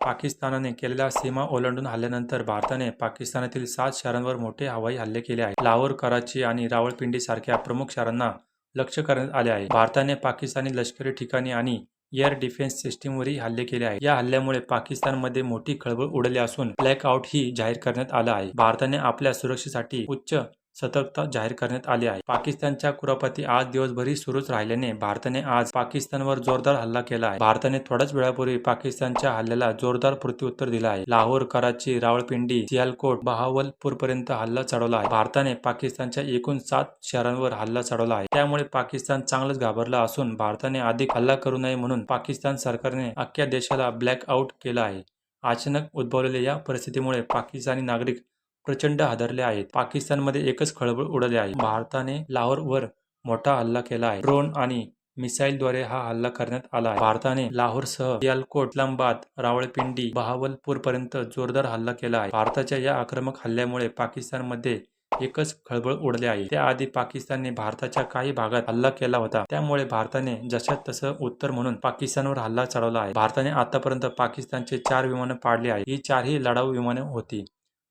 पाकिस्तानाने केलेल्या सीमा ओलांडून हल्ल्यानंतर भारताने पाकिस्तानातील सात शहरांवर मोठे हवाई हल्ले केले आहेत. लाहोर कराची आणि रावळपिंडी सारख्या प्रमुख शहरांना लक्ष्य करण्यात आले आहे. भारताने पाकिस्तानी लष्करी ठिकाणी आणि एअर डिफेन्स सिस्टीमवरही हल्ले केले आहेत. या हल्ल्यामुळे पाकिस्तानमध्ये मोठी खळबळ उडली असून ब्लॅकआउट ही जाहीर करण्यात आलं आहे. भारताने आपल्या सुरक्षेसाठी उच्च सतर्कता जाहीर करण्यात आली आहे. पाकिस्तानच्या कुरापती आज दिवसभरी सुरूच राहिल्याने भारताने आज पाकिस्तानवर जोरदार हल्ला केला आहे. भारताने थोड्याच वेळापूर्वी पाकिस्तानच्या हल्ल्याला जोरदार प्रत्युत्तर दिलं आहे. लाहोर कराची रावळपिंडी सियालकोट बहावलपूर पर्यंत हल्ला चढवला आहे. भारताने पाकिस्तानच्या एकूण सात शहरांवर हल्ला चढवला आहे. त्यामुळे पाकिस्तान चांगलंच घाबरला असून भारताने अधिक हल्ला करू नये म्हणून पाकिस्तान सरकारने अख्ख्या देशाला ब्लॅक आउट केलं आहे. अचानक उद्भवलेल्या या परिस्थितीमुळे पाकिस्तानी नागरिक प्रचंड हादरले आहेत. पाकिस्तानमध्ये एकच खळबळ उडाली आहे. भारताने लाहोरवर मोठा हल्ला केला आहे. ड्रोन आणि मिसाईलद्वारे हा हल्ला करण्यात आला आहे. भारताने लाहोरसह सियालकोट इस्लामाबाद रावळपिंडी बहावलपूर पर्यंत जोरदार हल्ला केला आहे. भारताच्या या आक्रमक हल्ल्यामुळे पाकिस्तानमध्ये एकच खळबळ उडले आहे. त्याआधी पाकिस्तानने भारताच्या काही भागात हल्ला केला होता. त्यामुळे भारताने जशात तसं उत्तर म्हणून पाकिस्तानवर हल्ला चढवला आहे. भारताने आतापर्यंत पाकिस्तानचे चार विमानं पाडली आहेत. ही चारही लढाऊ विमाने होती.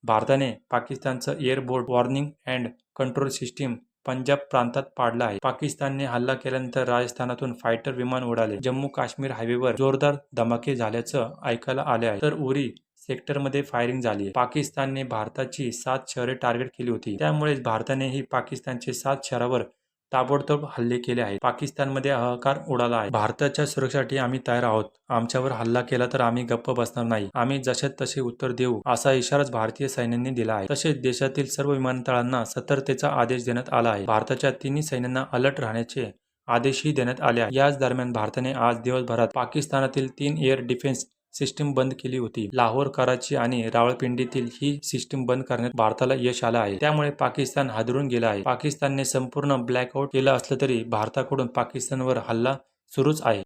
भारताने पाकिस्तानचं airborne warning and control system Punjab प्रांतात पाडला आहे. पाकिस्तानने हल्ला केल्यानंतर राजस्थानातून फायटर विमान उडाले. जम्मू काश्मीर हायवेवर जोरदार धमाके झाल्याचं ऐकायला आले आहे. तर उरी सेक्टरमध्ये फायरिंग झाली पाकिस्तानने भारताची सात शहरे टार्गेट केली होती. त्यामुळेच भारतानेही पाकिस्तानचे सात शहरावर ताबडतोब हल्ले केले आहेत. पाकिस्तानमध्ये हाहाकार उडाला आहे. भारताच्या सुरक्षेसाठी आम्ही तयार आहोत. आमच्यावर हल्ला केला तर आम्ही गप्प बसणार नाही. आम्ही जसे तसे उत्तर देऊ असा इशाराच भारतीय सैन्याने दिला आहे. तसेच देशातील सर्व विमानतळांना सतर्कतेचा आदेश देण्यात आला आहे. भारताच्या तिन्ही सैन्यांना अलर्ट राहण्याचे आदेशही देण्यात आले याच दरम्यान भारताने आज दिवसभरात पाकिस्तानातील तीन एअर डिफेन्स सिस्टीम बंद केली होती. लाहोर कराची आणि रावळपिंडीतील ही सिस्टीम बंद करण्यात भारताला यश आलं आहे. त्यामुळे पाकिस्तान हादरून गेला आहे. पाकिस्तानने संपूर्ण ब्लॅकआउट केलं असलं तरी भारताकडून पाकिस्तानवर हल्ला सुरूच आहे.